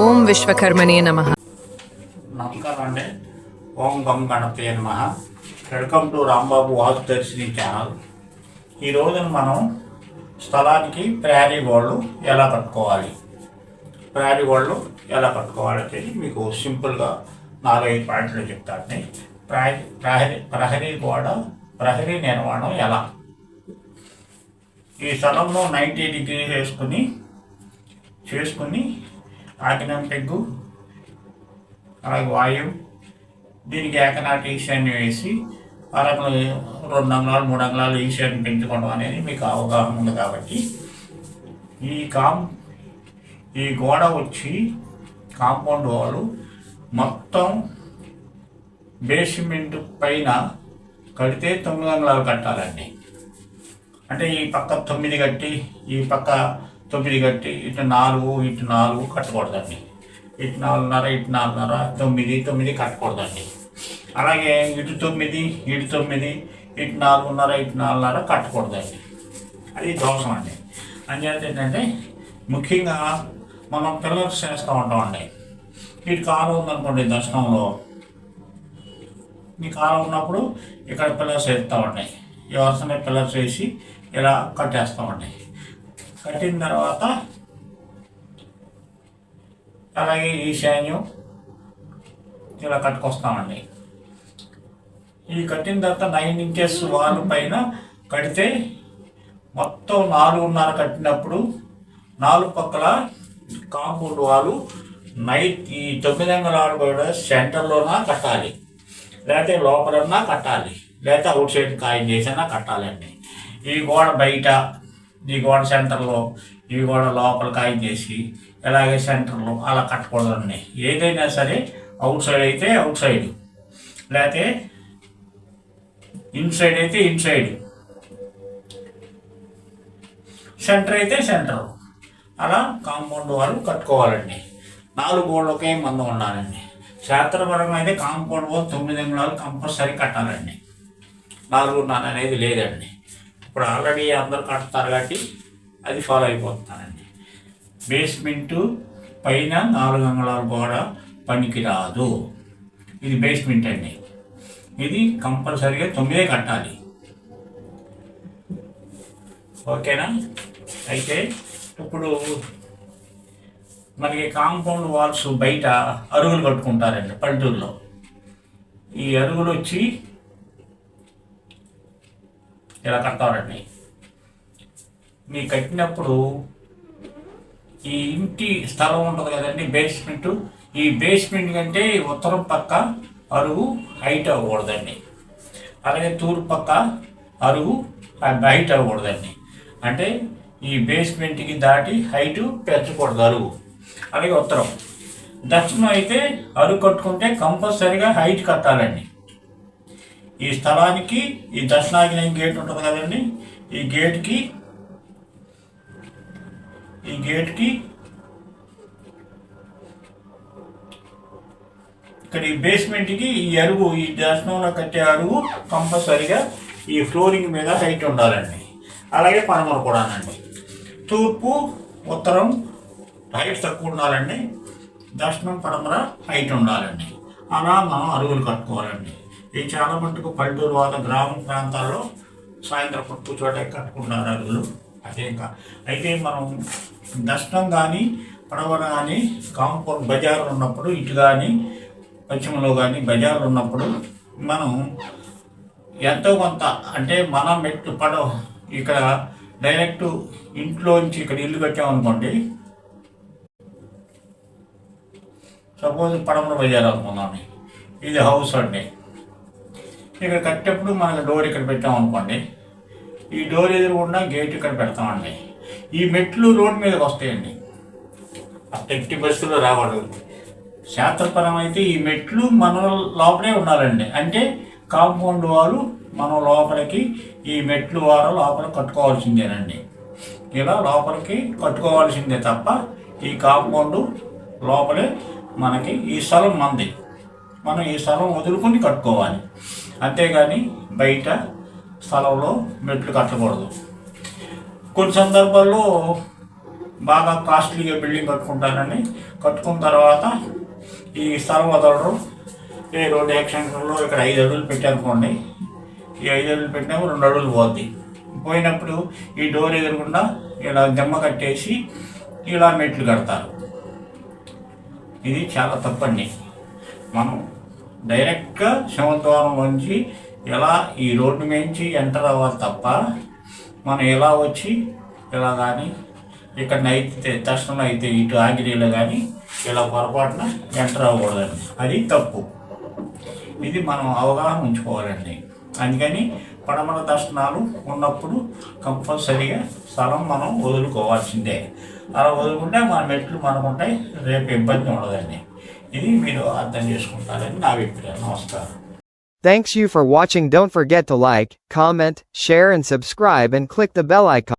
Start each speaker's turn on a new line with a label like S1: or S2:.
S1: ఓం విశ్వకర్మణే నమ.
S2: నమస్కారం అండి ఓం గం గణపతి నమ. Welcome to Rambabu Vasu Darshini channel. ఈ రోజున మనం స్థలానికి ప్రయారీ గోళ్ళు ఎలా కట్టుకోవాలి? ప్రయారీ గోళ్ళు ఎలా కట్టుకోవాలంటే మీకు సింపుల్గా నాలుగైదు పాయింట్లు చెప్తాను. ప్రహరీ ప్రహరీ గోడ ప్రహరీ నిర్మాణం ఎలా? ఈ స్థలంలో నైంటీ డిగ్రీ వేసుకుని చేసుకుని ఆకినం పెగ్గు అలాగే వాయువు దీనికి ఏకనాటి ఈశాన్యం వేసి అరకులు రెండు అంగళాలు మూడు అంగళాలు ఈశాన్యం పెంచుకోవడం అనేది మీకు అవగాహన ఉంది కాబట్టి ఈ కాం ఈ గోడ వచ్చి కాంపౌండ్ వాళ్ళు మొత్తం బేస్మెంట్ పైన కడితే తొమ్మిది అంగళాలు కట్టాలండి. అంటే ఈ పక్క తొమ్మిది కట్టి ఈ పక్క తొమ్మిది కట్టి ఇటు నాలుగు ఇటు నాలుగు కట్టకూడదండి. ఇటు నాలుగున్నర ఇటు నాలుగున్నర తొమ్మిది తొమ్మిది కట్టకూడదండి. అలాగే ఇటు తొమ్మిది ఇటు తొమ్మిది ఇటు నాలుగున్నర ఇటు నాలుగున్నర కట్టకూడదండి. అది దోషం అండి అంచేత ఏంటంటే ముఖ్యంగా మనం పిల్లర్స్ చేస్తూ ఉంటామండి. ఇటు కాలు ఉందనుకోండి దర్శనంలో. ఈ కాలం ఉన్నప్పుడు ఇక్కడ పిల్లర్స్ వేస్తామండి ఈ వరుసనే పిల్లర్స్ వేసి ఇలా కట్టేస్తామండి కట్టిన తర్వాత అలాగే ఈశాన్యం ఇలా కట్టుకొస్తామండి. ఈ కట్టిన తర్వాత నైన్ ఇంచెస్ వాల్ పైన కడితే మొత్తం నాలుగున్నర కట్టినప్పుడు నాలుగు పక్కల కాంపౌండ్ వాలు నైట్ ఈ తొమ్మిది అంగళాలు కూడా సెంటర్లోన కట్టాలి. లేకపోతే లోపలన్నా కట్టాలి. లేకపోతే అవుట్ సైడ్ కాయం చేసినా కట్టాలండి. ఈ గోడ బయట ఈ గోడ సెంటర్లో ఇవి గోడ లోపల కాయం చేసి ఇలాగే సెంటర్లో అలా కట్టకూడదండి ఏదైనా సరే అవుట్ సైడ్ అయితే అవుట్ సైడ్. లేకపోతే ఇన్సైడ్ అయితే ఇన్సైడ్ సెంటర్ అయితే సెంటర్. అలా కాంపౌండ్ వాళ్ళు కట్టుకోవాలండి. నాలుగు గోడలకే మందం ఉండాలండి. శాస్త్రపరంగా అయితే కాంపౌండ్ వాళ్ళు తొమ్మిది అంగుళాలు కంపల్సరీ కట్టాలండి. నాలుగున్నర అనేది లేదండి. ఇప్పుడు ఆల్రెడీ అందరు కడతారు కాబట్టి అది ఫాలో అయిపోతున్నానండి బేస్మెంటు పైన నాలుగు అంగుళాల గోడ పనికిరాదు. ఇది బేస్మెంట్ అండి. ఇది కంపల్సరీగా తొమ్మిదే కట్టాలి. ఓకేనా? అయితే ఇప్పుడు మనకి కాంపౌండ్ వాల్స్ బయట అరుగులు కట్టుకుంటారండి పల్లెటూరులో. ఈ అరుగులు వచ్చి ఇలా కడతారండి. మీరు కట్టినప్పుడు ఈ ఇంటి స్థలం ఉంటుంది కదండి బేస్మెంట్ ఈ బేస్మెంట్ కంటే ఉత్తరం పక్క అరుగు హైట్ అవ్వకూడదండి. అలాగే తూర్పు పక్క అరుగు హైట్ అవ్వకూడదండి. అంటే ఈ బేస్మెంట్కి దాటి హైట్ పెంచకూడదు అరుగు అలాగే ఉత్తరం. దక్షిణం అయితే అరుగు కట్టుకుంటే కంపల్సరీగా హైట్ కట్టాలండి. ఈ స్థలానికి ఈ దర్శనాగ్ని గేట్ ఉంటుంది కదండి ఈ గేట్కి ఈ గేట్కి ఇక్కడ ఈ బేస్మెంట్కి ఈ అరుగు ఈ దర్శనంలో కట్టే అరుగు కంపల్సరిగా ఈ ఫ్లోరింగ్ మీద హైట్ ఉండాలండి. అలాగే పనమలు కూడానండి. తూర్పు ఉత్తరం హైట్ తక్కువ ఉండాలండి. దర్శనం పడమర హైట్ ఉండాలండి. అలా మనం అరుగులు కట్టుకోవాలండి. ఇది చాలా మటుకు పల్లెటూరు వాళ్ళ గ్రామ ప్రాంతాల్లో సాయంత్రం పూట కూర్చోట కట్టుకుంటారు అరుగులు అదే ఇంకా. అయితే మనం దర్శనం కానీ పడవన కానీ కాంపౌండ్ బజార్లు ఉన్నప్పుడు ఇటు కానీ పశ్చిమలో కానీ బజార్లు ఉన్నప్పుడు మనం ఎంతో కొంత అంటే మన మెట్టు పడవ ఇక్కడ డైరెక్ట్ ఇంట్లోంచి ఇక్కడ ఇల్లు కట్టామనుకోండి సపోజ్ పడమర బజార్ అనుకున్నాను ఇది హౌస్ అండి. ఇక్కడ కట్టేప్పుడు మనకి డోర్ ఇక్కడ పెట్టామనుకోండి ఈ డోర్ ఎదురుకుండా గేట్ ఇక్కడ పెడతామండి ఈ మెట్లు రోడ్ మీదకి వస్తాయండి. ఎట్టి బస్సులో రావడం శాస్త్రపరం అయితే ఈ మెట్లు మన లోపలే ఉండాలండి. అంటే కాంపౌండ్ వాళ్ళు మనం లోపలికి ఈ మెట్లు వారు లోపల కట్టుకోవాల్సిందేనండి. ఇలా లోపలికి కట్టుకోవాల్సిందే తప్ప ఈ కాంపౌండ్ లోపలే మనకి ఈ స్థలం మంది. మనం ఈ స్థలం వదులుకొని కట్టుకోవాలి. అంతేగాని బయట స్థలంలో మెట్లు కట్టకూడదు. కొన్ని సందర్భాల్లో బాగా కాస్ట్లీగా బిల్డింగ్ కట్టుకుంటానని కట్టుకున్న తర్వాత ఈ స్థలం వదలరు. ఈ రోడ్డు యాక్షన్లో ఇక్కడ ఐదు అడుగులు పెట్టానుకోండి. ఈ ఐదు అడుగులు పెట్టినాము రెండు అడుగులు పోద్ది. పోయినప్పుడు ఈ డోర్ ఎదురకుండా ఇలా దెమ్మ కట్టేసి ఇలా మెట్లు కడతారు. ఇది చాలా తప్పండి మనం డైరెక్ట్గా నుంచి ఎలా ఈ రోడ్డు నుంచి ఎంటర్ అవ్వాలి తప్ప మనం ఎలా వచ్చి ఇలా కానీ ఇక్కడ అయితే దర్శనం అయితే ఇటు ఆగిరిలో కానీ ఇలా పొరపాటున ఎంటర్ అవ్వకూడదండి. అది తప్పు. ఇది మనం అవగాహన ఉంచుకోవాలండి. అందుకని పడమర దర్శనాలు ఉన్నప్పుడు కంపల్సరీగా స్థలం మనం వదులుకోవాల్సిందే. అలా వదులుకుంటే మన మెట్లు మనకు ఉంటాయి రేపు ఇబ్బంది ఉండదండి. ఇది మీరు అర్థం చేసుకుంటారని నా అభిప్రాయం నమస్కారం
S1: Thanks you for watching don't forget to like, comment, share and subscribe and click the bell icon.